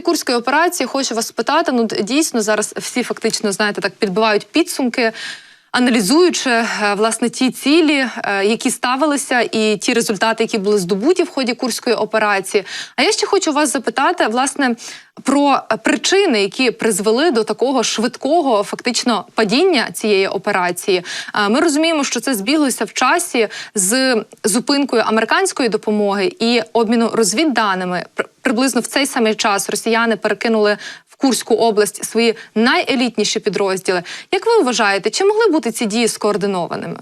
курської операції хочу вас спитати. Ну дійсно зараз всі фактично знаєте так підбивають підсумки. Аналізуючи е, власне ті цілі, е, які ставилися, і ті результати, які були здобуті в ході курської операції. А я ще хочу вас запитати власне про причини, які призвели до такого швидкого фактично падіння цієї операції. Е, Ми розуміємо, що це збіглося в часі з зупинкою американської допомоги і обміну розвідданими. Приблизно в цей самий час росіяни перекинули Курську область свої найелітніші підрозділи. Як ви вважаєте, чи могли бути ці дії скоординованими?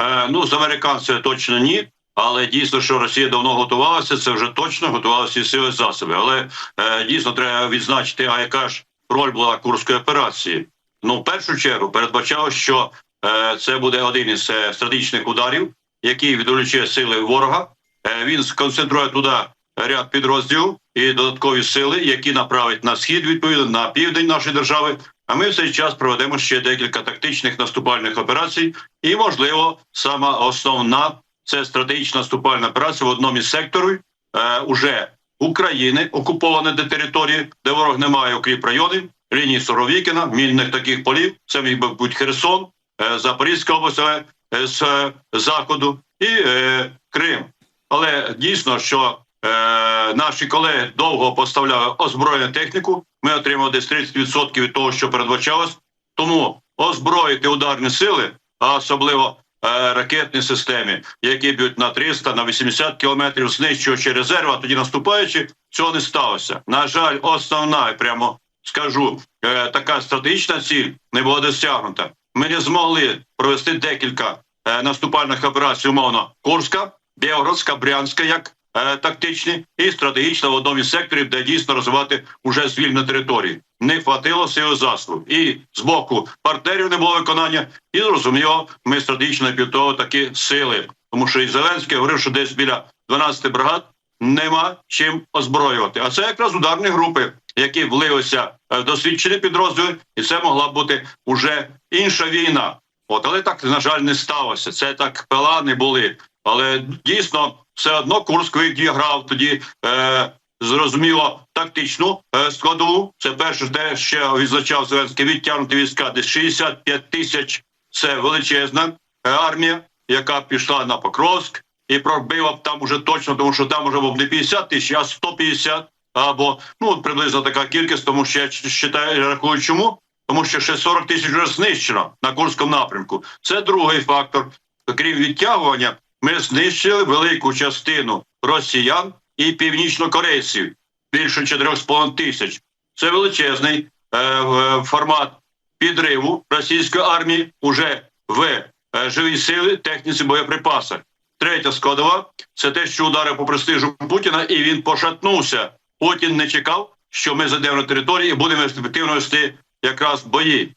Е, ну, з американцями точно ні. Але дійсно, що Росія давно готувалася, це вже точно готувалися і сили засоби. Але е, дійсно треба відзначити, а яка ж роль була курської операції. Ну, в першу чергу передбачало, що е, це буде один із е, стратегічних ударів, який відволіче сили ворога. Е, він сконцентрує туди ряд підрозділів і додаткові сили, які направить на схід, відповідно на південь нашої держави. А ми в цей час проведемо ще декілька тактичних наступальних операцій, і можливо, сама основна це стратегічна наступальна операція в одному із секторів е, уже України, окуповані де території, де ворог не має укріп районів, лінії Соровікіна, мінних таких полів. Це міг би бути Херсон, е, Запорізька область е, з е, заходу і е, Крим. Але дійсно, що наші колеги довго поставляли озброєну техніку. Ми отримали десь 30% від того, що передбачалось. Тому озброїти ударні сили, а особливо е, ракетні системи, які б'ють на 300, на 80 кілометрів, знищуючи резерв, а тоді наступаючи, цього не сталося. На жаль, основна, прямо скажу, е, така стратегічна ціль не була досягнута. Ми не змогли провести декілька е, наступальних операцій, умовно Курська, Білгородська, Брянська, як е, тактичні, і стратегічно в одному із секторів, де дійсно розвивати уже звільнені території. Не хватило сили засобів. І з боку партнерів не було виконання, і зрозуміло, ми стратегічно підготували такі сили. Тому що і Зеленський говорив, що десь біля 12 бригад нема чим озброювати. А це якраз ударні групи, які влилися е, в досвідчені підрозділи, і це могла бути уже інша війна. От, але так на жаль не сталося. Це так пила не були. Але дійсно все одно Курск відіграв тоді. Е, Зрозуміло, тактичну е, складову. Це перше, де ще відзначав Зеленський відтягнути війська, десь 65 тисяч. Це величезна е, армія, яка пішла на Покровськ і пробила б там уже точно, тому що там уже був не 50 тисяч, а 150 або ну приблизно така кількість, тому що я вважаю, рахую, чому тому що ще 40 тисяч вже знищено на Курському напрямку. Це другий фактор. Крім відтягування, ми знищили велику частину росіян і північнокорейців, більше 4,5 тисяч. Це величезний е, е, формат підриву російської армії уже в е, живій сили, техніці, боєприпасах. Третя складова це те, що ударив по престижу Путіна, і він пошатнувся. Путін не чекав, що ми зайдемо на територію і будемо ефективно вести якраз бої.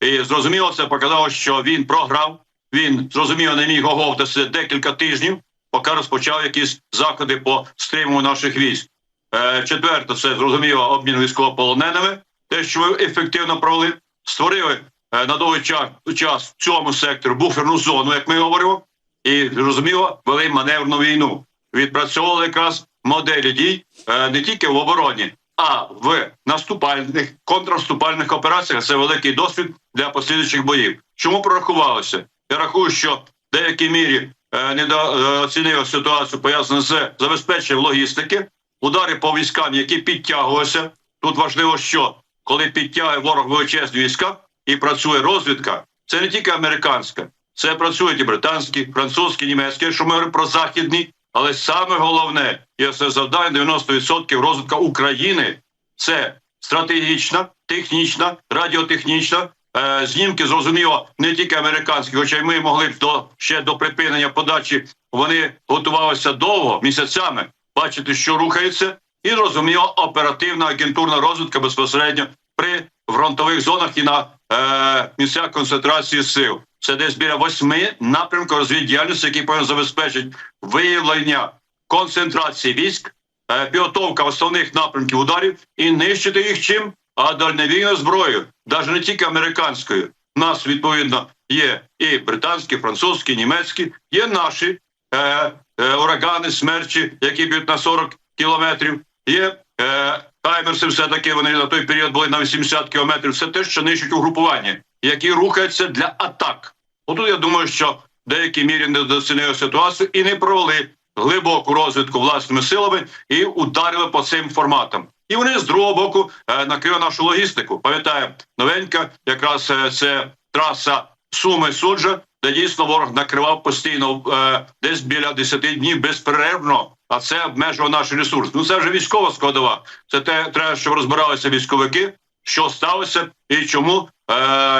І зрозуміло, це показало, що він програв. Він зрозуміло не міг оговтатися декілька тижнів, поки розпочав якісь заходи по стримуванню наших військ. Е, четверте, це зрозуміло обмін військовополоненими. Те, що ви ефективно провели, створили е, на довгий час, час в цьому секторі буферну зону, як ми говоримо, і зрозуміло, вели маневрну війну. Відпрацьовували якраз моделі дій е, не тільки в обороні, а в наступальних контрнаступальних операціях це великий досвід для послідуючих боїв. Чому прорахувалося? Я рахую, що в деякій мірі е, недооцінили ситуацію пов'язану з забезпеченням логістики, удари по військам, які підтягувалися. Тут важливо, що коли підтягує ворог величезні війська і працює розвідка, це не тільки американська, це працюють і британські, французькі, німецькі, якщо ми говоримо про західні. Але саме головне, і це завдання 90% розвитку України це стратегічна, технічна, радіотехнічна. Е, знімки зрозуміло не тільки американські, хоча й ми могли б до ще до припинення подачі. Вони готувалися довго місяцями, бачити, що рухається, і зрозуміло, оперативна агентурна розвідка безпосередньо при фронтових зонах і на е, місцях концентрації сил. Це десь біля восьми напрямків розвіддіяльності, які повинні забезпечити виявлення концентрації військ, е, підготовка основних напрямків ударів і нищити їх чим, а дальневійною зброєю, навіть не тільки американською. У нас відповідно є і британські, французькі, німецькі, є наші е, е, урагани, смерчі, які б'ють на 40 кілометрів. Є е, Хаймерси, все-таки вони на той період були на 80 кілометрів. Це те, що нищить угрупування, які рухаються для атак. Отут я думаю, що в деякій мірі не доцінили ситуацію і не провели глибоку розвідку власними силами і ударили по цим форматам. І вони з другого боку е, накрили нашу логістику. Пам'ятаю, новенька, якраз е, це траса Суми Суджа, де дійсно ворог накривав постійно е, десь біля 10 днів безперервно. А це обмежував наш ресурс. Ну це вже військова складова. Це те, треба, щоб розбиралися військовики, що сталося і чому е,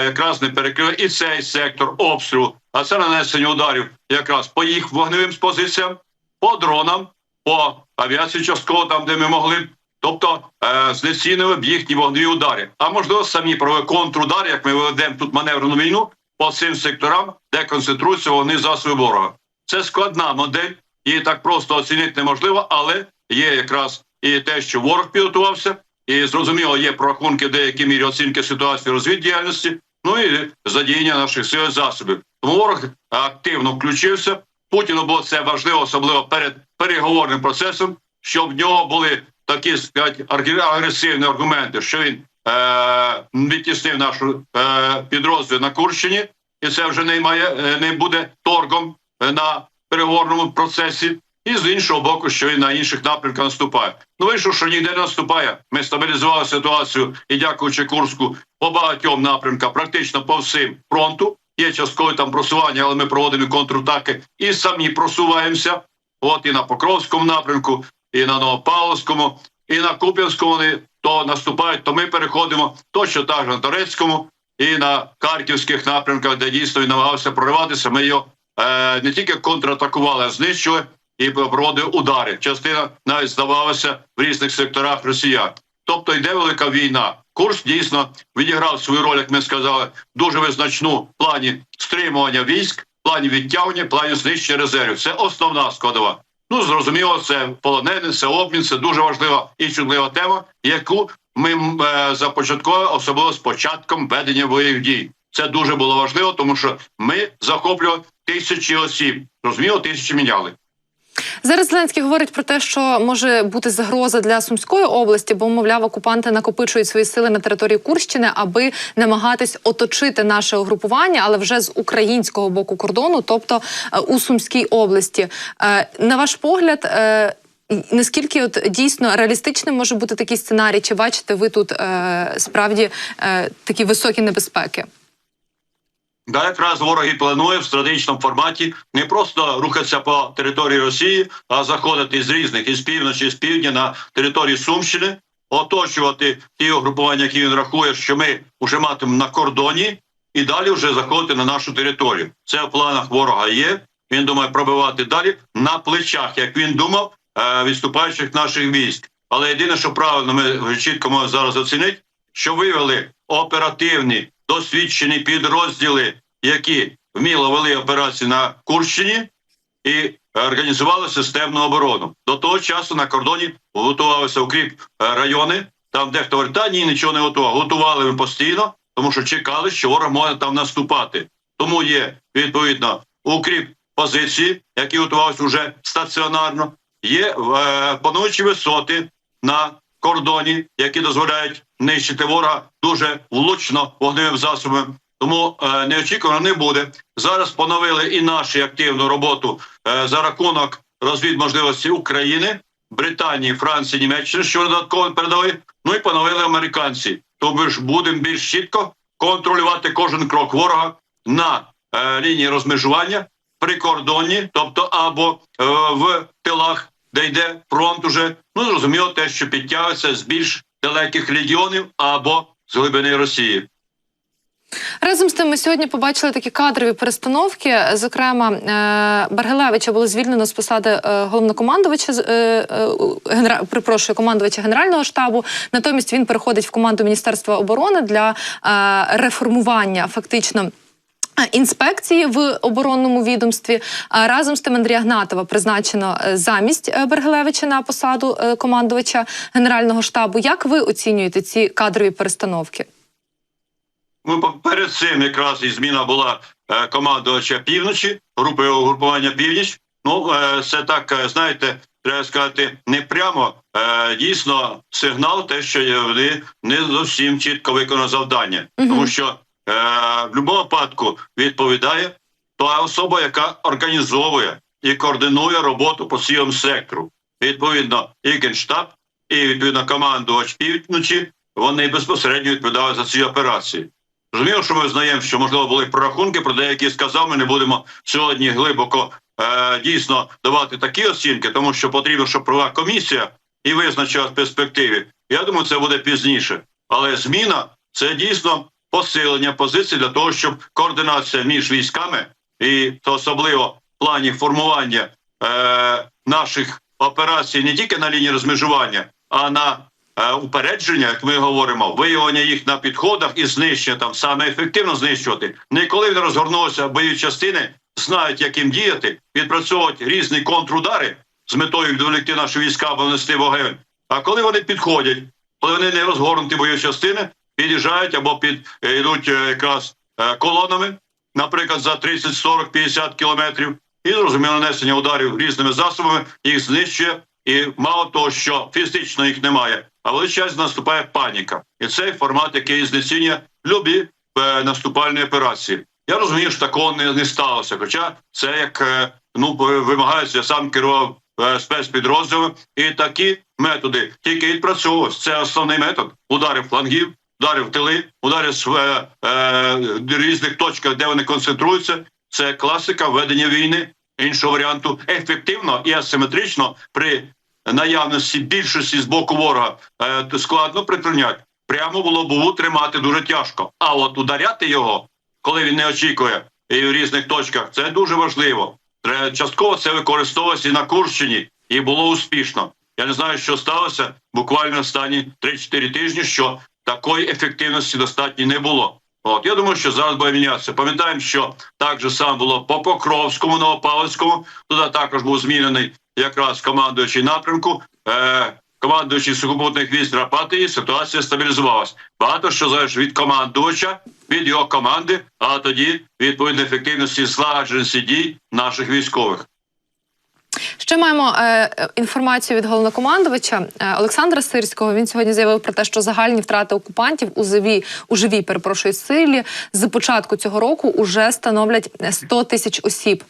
якраз не перекрили і цей сектор обстрілу. А це нанесення ударів якраз по їх вогневим позиціям, по дронам, по авіації частково там, де ми могли. Тобто е, знецінили б їхні вогневі удари. А можливо, самі провели контрудар, як ми ведемо тут маневрену війну по цим секторам, де концентруються вогни засоби ворога. Це складна модель, її так просто оцінити неможливо, але є якраз і те, що ворог підготувався, і зрозуміло, є прорахунки в деякій мірі оцінки ситуації розвіддіяльності, ну і задіяння наших сил засобів. Тому ворог активно включився. Путіну було це важливо, особливо перед переговорним процесом, щоб в нього були такі сказати, агресивні аргументи, що він е, відтіснив нашу е, підрозділ на Курщині, і це вже не має е, не буде торгом е, на переговорному процесі. І з іншого боку, що він на інших напрямках наступає. Ну вийшов, що ніде не наступає. Ми стабілізували ситуацію і, дякуючи Курську, по багатьом напрямкам, практично по всім фронту. Є часткове там просування, але ми проводимо контратаки і самі просуваємося. От і на Покровському напрямку, і на Новопавловському, і на Куп'янському вони то наступають, то ми переходимо точно так на Торецькому і на харківських напрямках, де дійсно він намагався прориватися. Ми його е, не тільки контратакували, а знищили і проводили удари. Частина навіть здавалася в різних секторах росіян. Тобто йде велика війна. Курс дійсно відіграв свою роль, як ми сказали, дуже визначну в плані стримування військ, в плані відтягування, в плані знищення резервів. Це основна складова. Ну зрозуміло, це полонений, це обмін, це дуже важлива і чутлива тема, яку ми е, започаткували, особливо з початком ведення бойових дій. Це дуже було важливо, тому що ми захоплювали тисячі осіб. Розуміло, тисячі міняли. Зараз Зеленський говорить про те, що може бути загроза для Сумської області, бо мовляв, окупанти накопичують свої сили на території Курщини, аби намагатись оточити наше угрупування, але вже з українського боку кордону, тобто е, у Сумській області. Е, На ваш погляд. е, Наскільки от дійсно реалістичним може бути такий сценарій? Чи бачите ви тут справді такі високі небезпеки? Да, якраз ворог і планує в стратегічному форматі не просто рухатися по території Росії, а заходити з різних із півночі, з півдня на території Сумщини, оточувати ті угрупування, які він рахує, що ми вже матимемо на кордоні, і далі вже заходити на нашу територію. Це в планах ворога є. Він думає пробивати далі на плечах, як він думав, е, відступаючих наших військ. Але єдине, що правильно, ми чітко можемо зараз оцінити, що вивели оперативні досвідчені підрозділи, які вміло вели операції на Курщині і організували системну оборону. До того часу на кордоні готувалися укріп е, райони. Там дехто говорить, та ні, нічого не готував. Готували ми постійно, тому що чекали, що ворог може там наступати. Тому є відповідно укріп позиції, які готувалися вже стаціонарно. Є е, пануючі висоти на кордоні, які дозволяють нищити ворога дуже влучно вогневим засобом. Тому е, неочікувано не буде. Зараз поновили і нашу активну роботу е, за рахунок розвід можливості України, Британії, Франції, Німеччини, що додатково передали. Ну і поновили американці. Тому ж будемо більш чітко контролювати кожен крок ворога на е, лінії розмежування прикордонні, тобто або е, в тилах, де йде фронт уже. Ну зрозуміло, те, що підтягується з більш далеких легіонів або з глибини Росії. Разом з тим, ми сьогодні побачили такі кадрові перестановки. Зокрема, е, Баргелевича було звільнено з посади е, головнокомандувача е, генера... припрошую, командувача генерального штабу. Натомість він переходить в команду Міністерства оборони для реформування фактично. Інспекції в оборонному відомстві разом з тим Андрія Гнатова призначено е, замість е, Бергелевича на посаду е, командувача генерального штабу. Як ви оцінюєте ці кадрові перестановки? Ну, перед цим якраз і зміна була командувача півночі, групи угрупування північ. Ну, це так, знаєте, треба сказати, не прямо дійсно сигнал, те, що вони не зовсім чітко виконали завдання, тому що в будь-якому випадку відповідає та особа, яка організовує і координує роботу по цілому сектору. Відповідно, і генштаб, і відповідно командувач півночі, вони безпосередньо відповідають за ці операції. Розуміло, що ми знаємо, що можливо були прорахунки, про деякі сказав. Ми не будемо сьогодні глибоко е, дійсно давати такі оцінки, тому що потрібно, щоб провела комісія і визначила в перспективі. Я думаю, це буде пізніше. Але зміна це дійсно посилення позицій для того, щоб координація між військами і то особливо в плані формування е, наших операцій не тільки на лінії розмежування, а на е, упередження, як ми говоримо, виявлення їх на підходах і знищення там саме ефективно знищувати. Ніколи Не розгорнулися бойові частини, знають, як їм діяти, відпрацьовують різні контрудари з метою відволікти наші війська або нести вогонь. А коли вони підходять, коли вони не розгорнуті бойові частини, під'їжджають або під е, йдуть е, якраз е, колонами, наприклад, за 30, 40, 50 кілометрів, і зрозуміло нанесення ударів різними засобами їх знищує. І мало того, що фізично їх немає, а величезно наступає паніка, і цей формат, який знецінює любі наступальні операції. Я розумію, що такого не, не сталося. Хоча це як ну вимагається, я сам керував спецпідрозділами, і такі методи тільки відпрацьовувалися. Це основний метод ударів флангів, ударів тили, ударів з е, е, різних точках, де вони концентруються. Це класика ведення війни. Іншого варіанту ефективно і асиметрично при наявності більшості з боку ворога е, складно притримати. Прямо було тримати дуже тяжко. А от ударяти його, коли він не очікує, і в різних точках, це дуже важливо. Частково це використовувалося і на Курщині, і було успішно. Я не знаю, що сталося буквально останні 3-4 тижні, що такої ефективності достатньо не було. От я думаю, що зараз буде мінятися. Пам'ятаємо, що так же само було по Покровському, Новопавловському. Туди також був змінений якраз командуючий напрямку. Е, командуючий сухопутних військ Рапатії, ситуація стабілізувалась. Багато що залежить від командувача, від його команди, а тоді відповідно ефективності злагодженості дій наших військових. Ще маємо е, інформацію від головнокомандувача е, Олександра Сирського. Він сьогодні заявив про те, що загальні втрати окупантів у живій, у живій перепрошую силі з початку цього року уже становлять 100 тисяч осіб.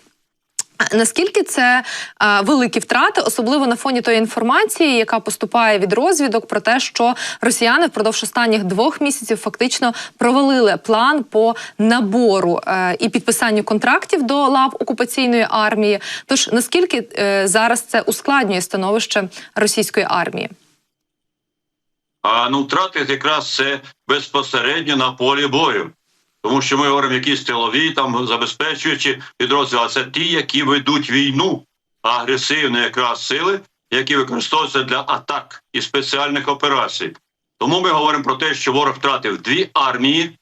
Наскільки це е, великі втрати, особливо на фоні тої інформації, яка поступає від розвідок, про те, що росіяни впродовж останніх двох місяців фактично провалили план по набору е, і підписанню контрактів до лав окупаційної армії. Тож наскільки е, зараз це ускладнює становище російської армії? А ну втрати якраз це безпосередньо на полі бою. Тому що ми говоримо якісь тилові, там забезпечуючи підрозділи, а це ті, які ведуть війну, агресивні якраз сили, які використовуються для атак і спеціальних операцій. Тому ми говоримо про те, що ворог втратив дві армії.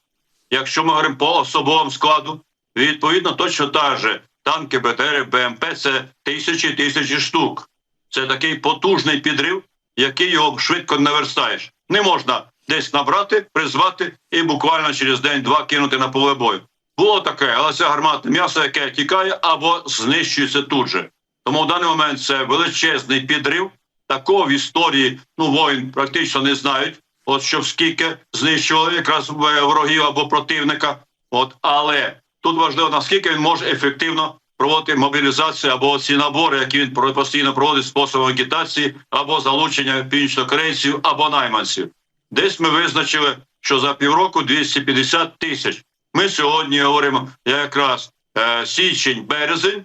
Якщо ми говоримо по особовому складу, відповідно точно так же танки, БТР, БМП це тисячі тисячі штук. Це такий потужний підрив, який його швидко не верстаєш. Не можна десь набрати, призвати і буквально через день-два кинути на поле бою. Було таке, але це гарматне м'ясо, яке тікає або знищується тут же. Тому в даний момент це величезний підрив. Такого в історії ну воїн практично не знають. От що скільки знищували якраз ворогів або противника. От але тут важливо наскільки він може ефективно проводити мобілізацію або ці набори, які він постійно проводить способом агітації, або залучення північнокорейців, або найманців. Десь ми визначили, що за півроку 250 тисяч. Ми сьогодні говоримо якраз е, січень, березень,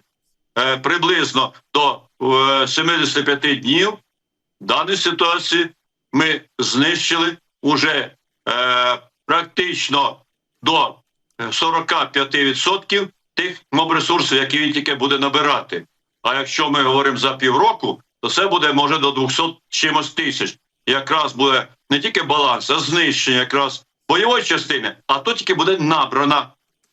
е, приблизно до е, 75 днів. В даній ситуації ми знищили уже е, практично до 45% тих мобресурсів, які він тільки буде набирати. А якщо ми говоримо за півроку, то це буде може до 200 чимось тисяч. Якраз буде не тільки баланс, а знищення якраз бойової частини, а то тільки буде набрана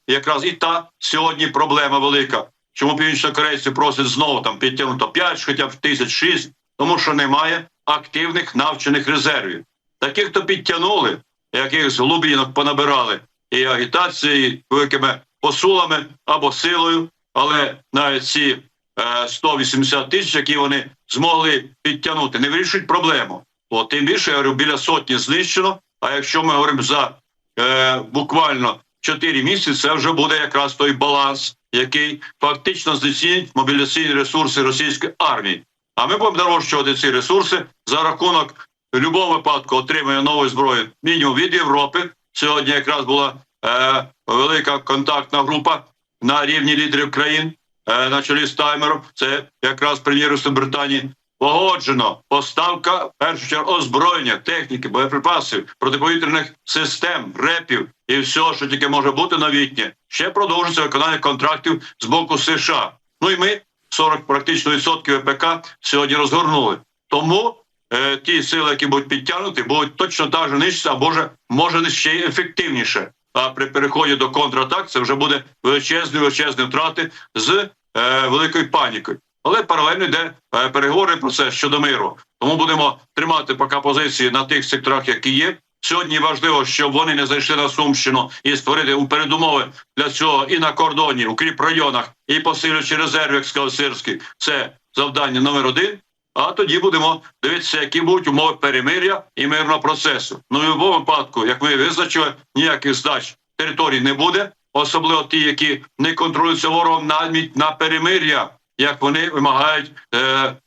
якраз і та сьогодні проблема велика. Чому північнокорейці просять знову там підтягнути 5, хоча б тисяч 6, тому що немає активних навчених резервів. Таких, хто підтягнули, якихось глубинок понабирали і агітації, і великими посулами або силою, але навіть ці е, 180 тисяч, які вони змогли підтягнути, не вирішують проблему. От, тим більше, я говорю, біля сотні знищено. А якщо ми говоримо за е, буквально 4 місяці, це вже буде якраз той баланс, який фактично знецінить мобілізаційні ресурси російської армії. А ми будемо нарощувати ці ресурси за рахунок в будь-якому випадку отримання нової зброї мінімум від Європи. Сьогодні якраз була е, велика контактна група на рівні лідерів країн е, на чолі з Таймером. Це якраз прем'єр Британії. Погоджено поставка в першу чергу озброєння, техніки, боєприпасів, протиповітряних систем, репів і всього, що тільки може бути новітнє. Ще продовжується виконання контрактів з боку США. Ну і ми 40 практично відсотків ВПК сьогодні розгорнули. Тому е, ті сили, які будуть підтягнуті, будуть точно так же нищитися, або ж може ще й ефективніше. А при переході до контратак це вже буде величезні величезні втрати з е, великою панікою. Але паралельно йде е, переговорний процес щодо миру. Тому будемо тримати поки позиції на тих секторах, які є. Сьогодні важливо, щоб вони не зайшли на Сумщину і створити у передумови для цього і на кордоні, укріп районах, і посилюючи резерв, як сказав Сирський. Це завдання номер один. А тоді будемо дивитися, які будуть умови перемир'я і мирного процесу. Ну і в будь-якому випадку, як ми визначили, ніяких здач територій не буде, особливо ті, які не контролюються ворогом навіть на перемир'я, як вони вимагають е,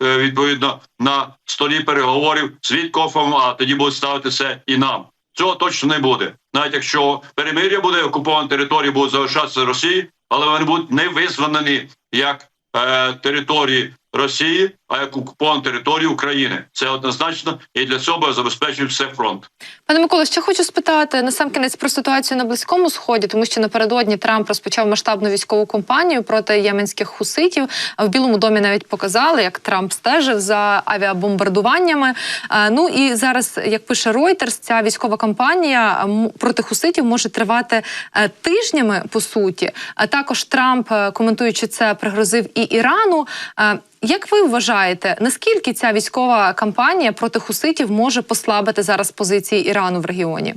е, відповідно на столі переговорів з Віткофом, а тоді будуть ставити це і нам. Цього точно не буде. Навіть якщо перемир'я буде, окупована території будуть залишатися Росії, але вони будуть не визвані як е, території Росії, а як окуповані території України. Це однозначно, і для цього буде забезпечений все фронт. Пане Миколо, ще хочу спитати насамкінець про ситуацію на близькому сході, тому що напередодні Трамп розпочав масштабну військову кампанію проти єменських хуситів. В Білому домі навіть показали, як Трамп стежив за авіабомбардуваннями. Ну і зараз, як пише Reuters, ця військова кампанія проти хуситів може тривати е, тижнями по суті. А також Трамп, е, коментуючи це, пригрозив і Ірану. Як ви вважаєте, наскільки ця військова кампанія проти хуситів може послабити зараз позиції Ірану в регіоні?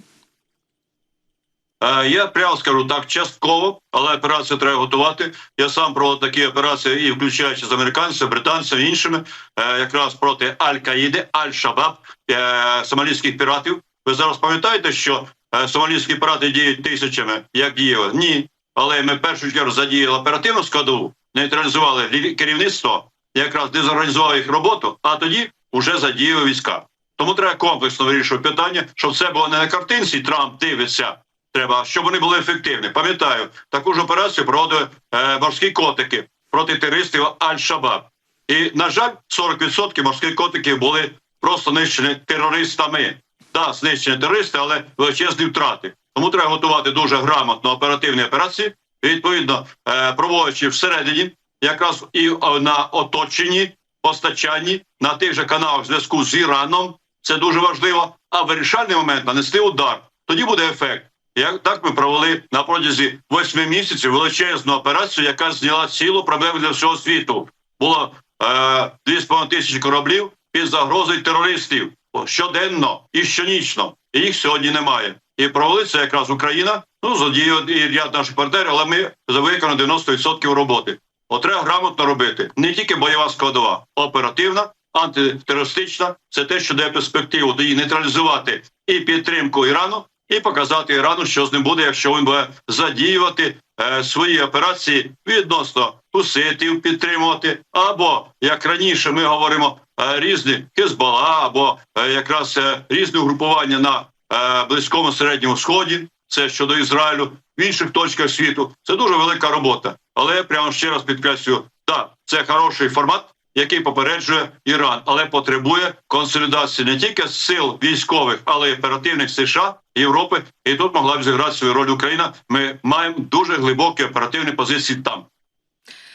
Е, Я прямо скажу так, частково, але операцію треба готувати. Я сам проводив такі операції, і включаючи з американцями, британцями, іншими, е, якраз проти Аль-Каїди, Аль-Шабаб, е, сомалійських піратів. Ви зараз пам'ятаєте, що сомалійські пірати діють тисячами, як діяли? Ні. Але ми в першу чергу задіяли оперативну складову, нейтралізували керівництво, якраз дезорганізували їх роботу, а тоді вже задіяли війська. Тому треба комплексно вирішувати питання, щоб це було не на картинці. Трамп дивиться. Треба, щоб вони були ефективні. Пам'ятаю, таку ж операцію проводили е, морські котики проти терористів Аль-Шабаб. І, на жаль, 40% морських котиків були просто знищені терористами. Так, знищені терористи, але величезні втрати. Тому треба готувати дуже грамотно оперативні операції, відповідно, е, проводячи всередині, якраз і е, на оточенні, постачанні, на тих же каналах зв'язку з Іраном. Це дуже важливо. А вирішальний момент нанести удар. Тоді буде ефект. Як так ми провели на протязі восьми місяців величезну операцію, яка зняла цілу проблему для всього світу. Було е, дві з половиною тисячі кораблів під загрозою терористів щоденно і щонічно. І їх сьогодні немає. І провели це якраз Україна. Ну задіяли і ряд наших партнерів, але ми виконали 90% роботи. От треба грамотно робити не тільки бойова складова, оперативна, антитерористична. Це те, що дає перспективу тоді нейтралізувати і підтримку Ірану, і показати Ірану, що з ним буде, якщо він буде задіювати е, свої операції відносно хуситів підтримувати, або як раніше ми говоримо е, різні Хезбола, або е, якраз е, різні угрупування на е, близькому середньому сході. Це щодо Ізраїлю, в інших точках світу. Це дуже велика робота. Але прямо ще раз підкреслюю, так, це хороший формат, який попереджує Іран, але потребує консолідації не тільки сил військових, але й оперативних США, Європи. І тут могла б зіграти свою роль Україна. Ми маємо дуже глибокі оперативні позиції там.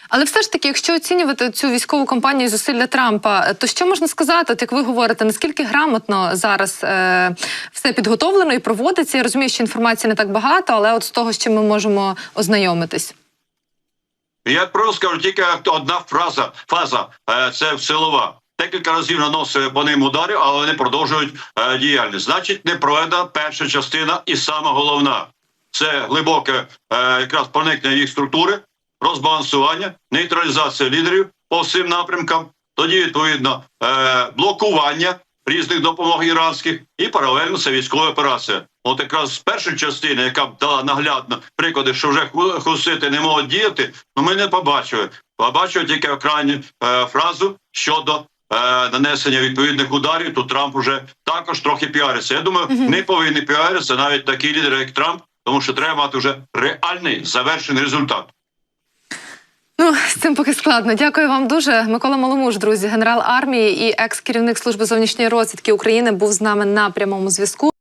Але все ж таки, якщо оцінювати цю військову кампанію зусилля Трампа, то що можна сказати, от як ви говорите, наскільки грамотно зараз е, все підготовлено і проводиться? Я розумію, що інформації не так багато, але от з того, чим ми можемо ознайомитись. Я просто скажу тільки одна фраза фаза е, це силова. Декілька разів наносили по ним ударів, але вони продовжують е, діяльність. Значить, не проведена перша частина, і сама головна це глибоке е, якраз проникнення їх структури, розбалансування, нейтралізація лідерів по всім напрямкам. тоді відповідно блокування різних допомог іранських, і паралельно це військова операція. От якраз з першої частини, яка б дала наглядно приклади, що вже хусити не можуть діяти, ну ми не побачили. Побачили тільки крайню е, фразу щодо е, нанесення відповідних ударів. То Трамп уже також трохи піариться. Я думаю, не повинні піаритися навіть такі лідери, як Трамп, тому що треба мати вже реальний завершений результат. Ну, з цим поки складно. Дякую вам дуже. Микола Маломуж, друзі, генерал армії і екс-керівник служби зовнішньої розвідки України, був з нами на прямому зв'язку.